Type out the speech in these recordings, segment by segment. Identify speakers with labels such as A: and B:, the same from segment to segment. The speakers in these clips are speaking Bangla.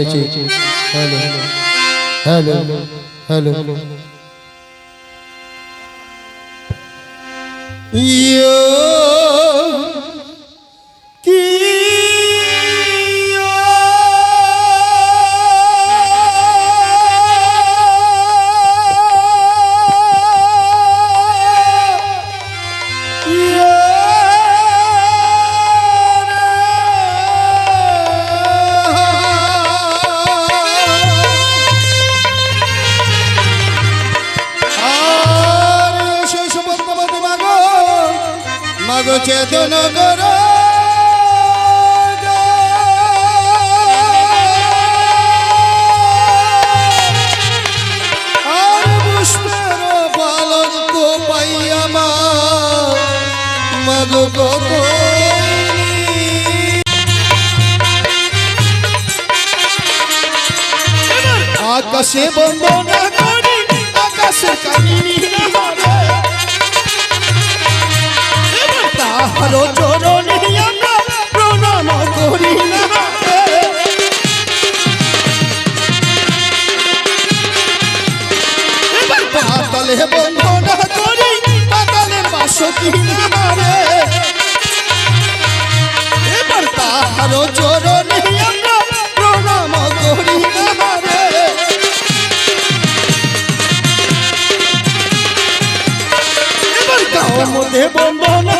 A: Hello hello hello hello. Hello মাগো চেতন কর আর পুষ্পের পালঙ্ক পাইয়া মা আকাশে বন্দনা করি আকাশে কাহিনী। তাহার চরণে আমরা প্রণাম করি না পাতালে বন্দনা করি, পাতালে চরণে করি না রে এবার গাও মধ্যে বন্দনা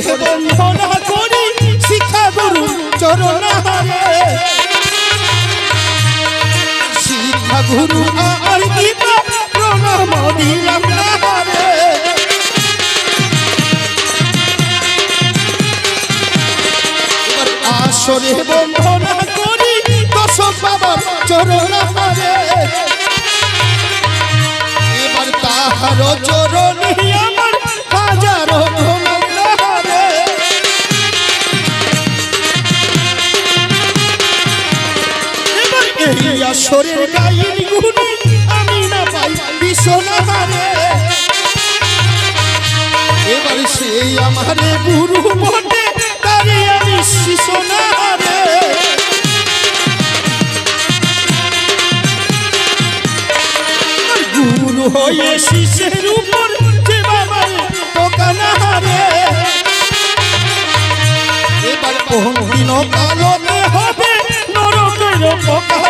A: বন্ধনা করি শিক্ষা গুরু চরণ রে শিক্ষা গুরু আর গীতা প্রণাম দিলাম রে এবার আসরে বন্ধনা করি দশক বাবার চরণ রে এবার তাহার চরণে আমার হাজারো আসরের গাইন গুণে আমি না পাই বিশ্বনাহারে এবার সেই আমারে গুরু বটে, তারে আমি শিশনাহারে আর গুরু শিশের উপর যে বাবা দোকানাহারে এবার পহদিন কালতে হবে, নরকের পোকানাহারে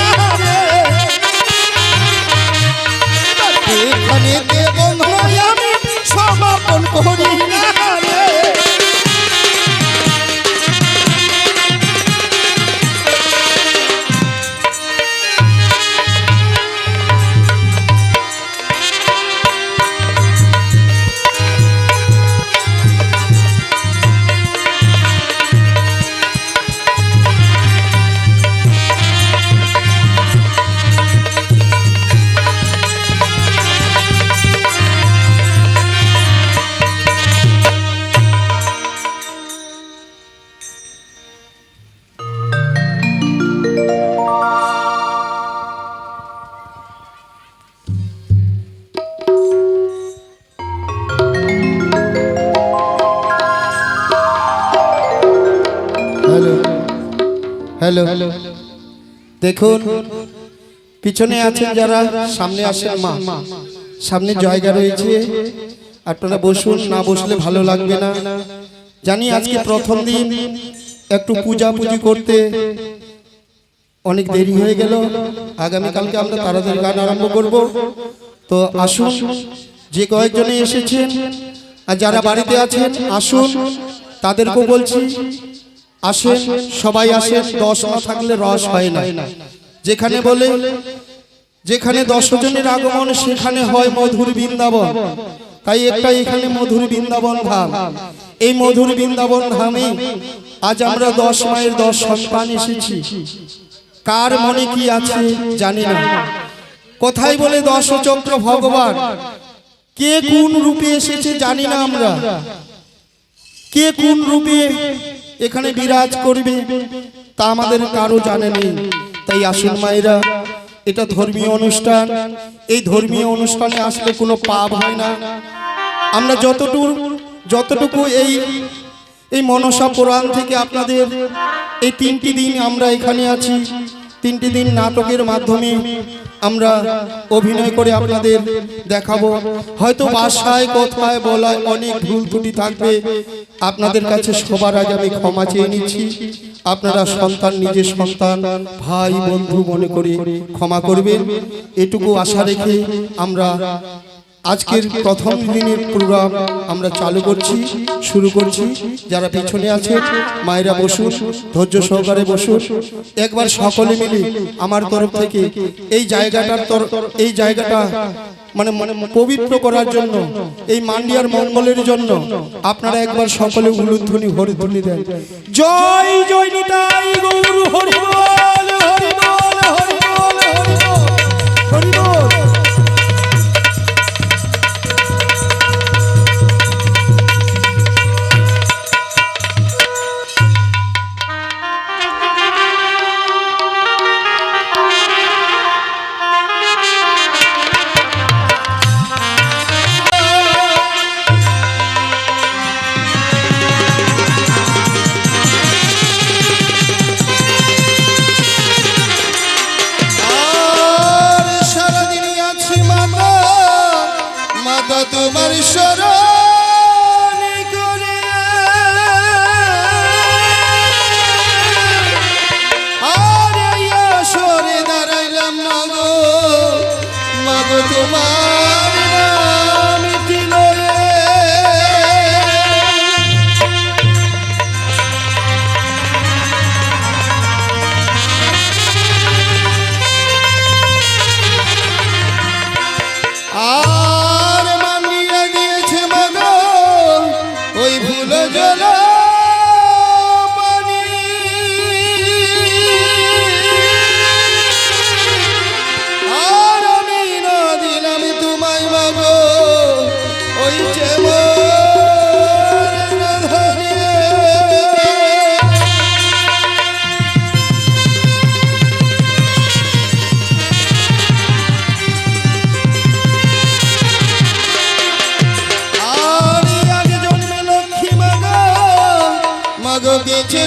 A: হ্যালো। হ্যালো দেখুন পিছনে আছেন যারা সামনে আসেন মা। সামনে জায়গা রয়েছে। আপনারা বসুন না বসলে ভালো লাগবে না। জানি আজকে প্রথম দিন একটু পূজা পুজি করতে অনেক দেরি হয়ে গেল। আগামীকালকে আমরা তাড়াতাড়ি গান আরম্ভ করব। তো আসুন যে কয়েকজনে এসেছেন আর যারা বাড়িতে আছেন আসুন তাদেরকেও বলছি আসেন সবাই আসেন দশ না থাকলে রস হয় না। যেখানে বলে যেখানে দশজনের আগমন সেখানে হয় মধুর বৃন্দাবন। তাই একটা এখানে মধুর বৃন্দাবন ধাম। এই মধুর বৃন্দাবন ধামে আজ আমরা দশ মায়ের দশ সন্তান এসেছি। কার মনে কি আছে জানি না। কোথায় বলে দশ চক্র ভগবান? কে কোন রূপে এসেছে জানি না আমরা। কে কোন রূপে এখানে বিরাজ করবে, তা আমাদের কারও জানে নেই। তাই আসুন মায়েরা, এটা ধর্মীয় অনুষ্ঠান। এই ধর্মীয় অনুষ্ঠানে আসলে কোনো পাপ হয় না। আমরা যতটুকু যতটুকু এই এই মনসা পুরাণ থেকে আপনাদের এই তিনটি দিন আমরা এখানে আছি। তিনটি দিন নাটকের মাধ্যমে আমরা অভিনয় করে আপনাদের দেখাবো। হয়তো বাসায় কোথায় বলায় অনেক ভুল ত্রুটি থাকবে। আপনাদের কাছে সবার আগে আমি ক্ষমা চেয়ে নিচ্ছি। আপনারা সন্তান নিজের সন্তান ভাই বন্ধু মনে করে ক্ষমা করবেন। এটুকু আশা রেখে আমরা আজকের প্রথম দিনের প্রোগ্রাম আমরা চালু করছি শুরু করছি। যারা পেছনে আছে মায়েরা বসুন ধৈর্য সহকারে বসুন। একবার সকলে মিলে আমার তরফ থেকে এই জায়গাটার তর এই জায়গাটা মানে মানে পবিত্র করার জন্য এই মান্ডিয়ার মঙ্গলের জন্য আপনারা একবার সকলে উলুধ্বনি হরিধ্বনি দেন। জয় জয় নিতাই গৌর হরি হরি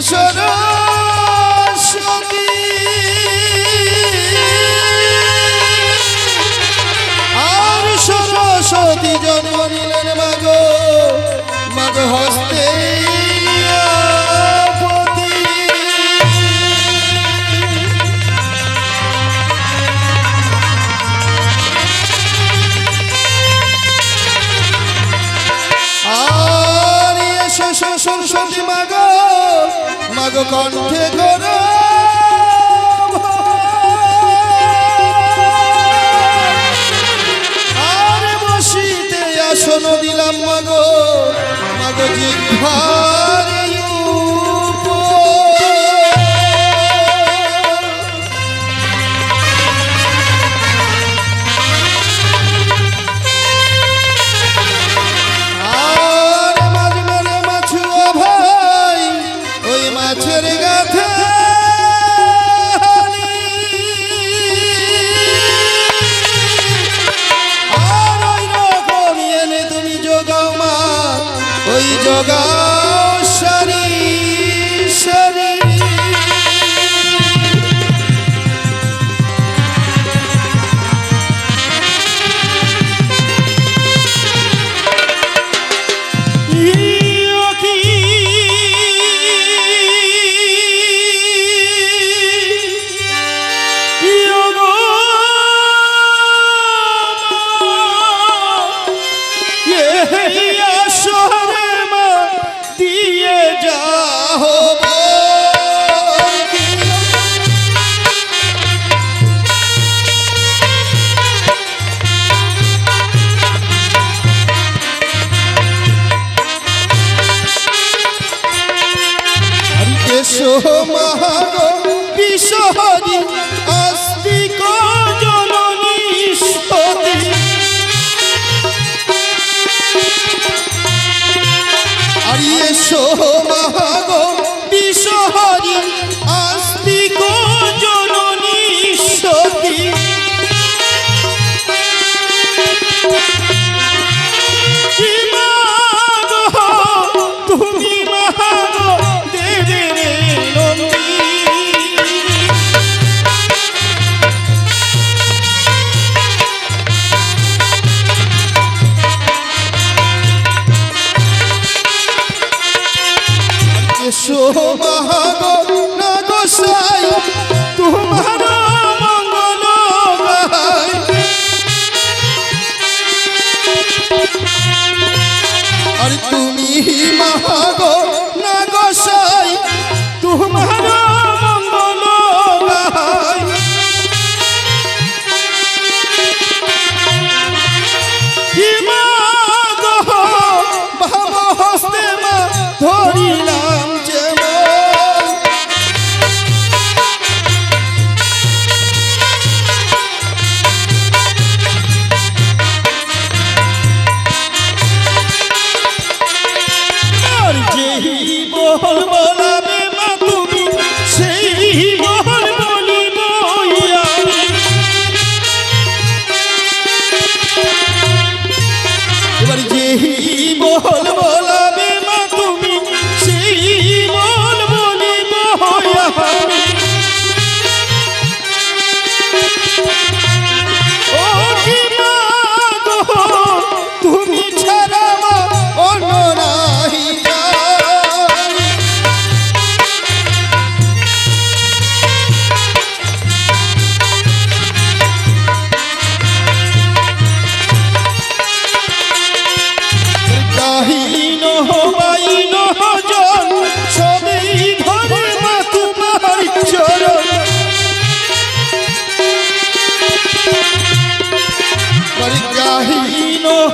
A: গেছে মাগো কণ্ঠে করো আর বসিতে আসন দিলাম মাগো। মাগো জিভারি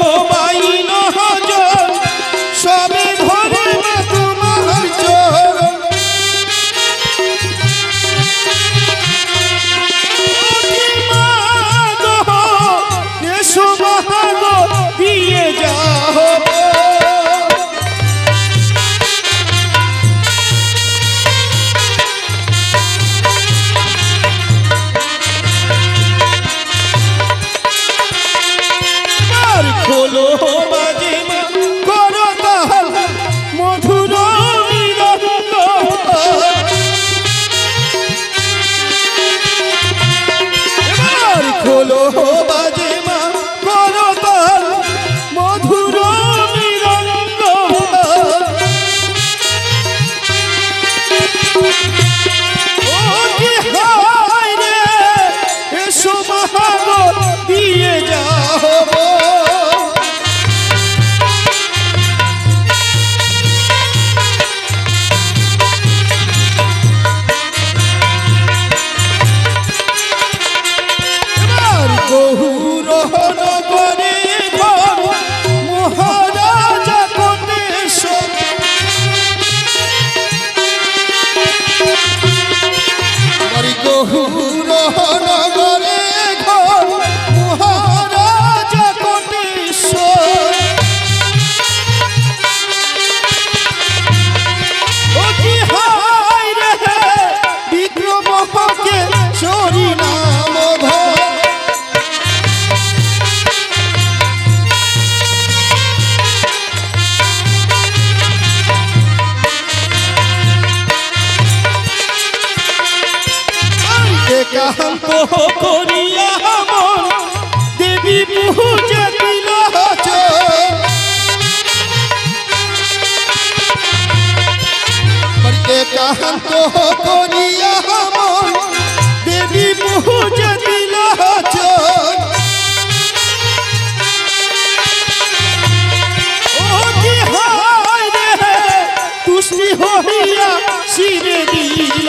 A: কাহিন হইয়া শিরে দিল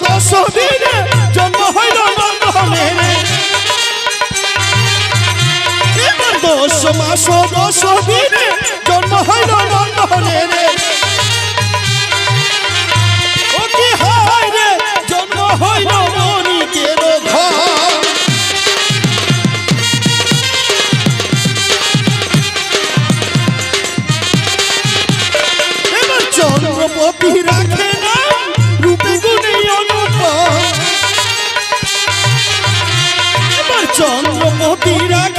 A: বসদিনে জন্ম হইল নন্দনের দশ মাস দশ দিনে জন্ম হইল নন্দনের মতিরা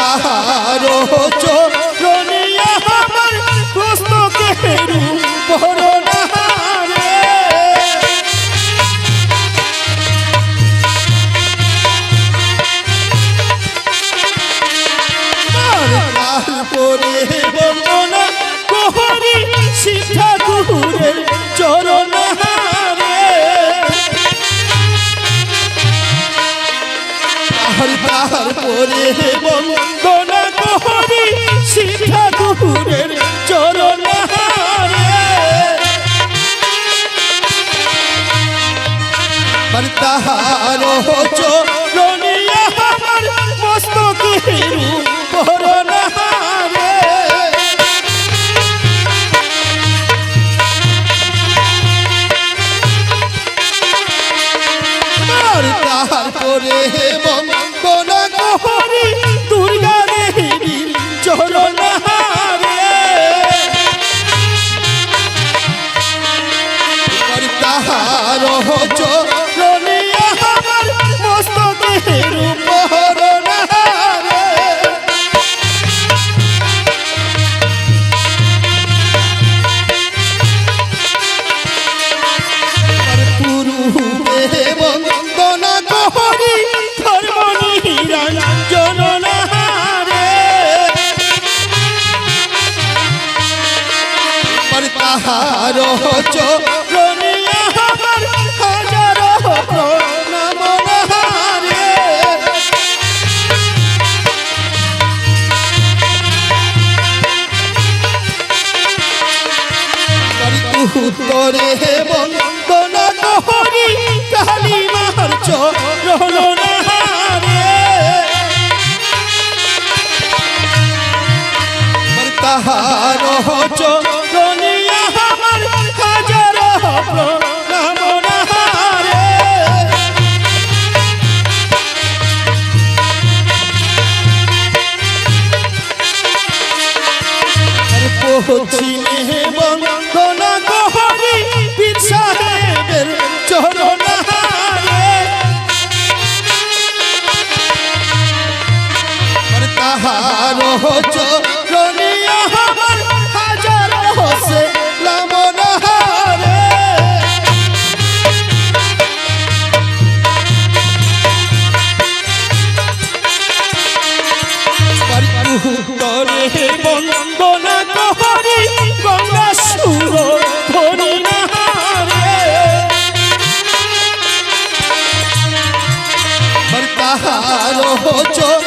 A: তাহার চোখ করে বন্দনা করি শিখা দুপুরের চরণ তাহার চোখ কাহারো চরণে আমার হাজারো প্রণাম হারে উত্তরে বন্দনা নহরি কালী মাহার চরণ হারে তাহারো চরণ চিনে বন্দনা গহরি পিছাহেবের চরণ তাহার চরণ ভোজন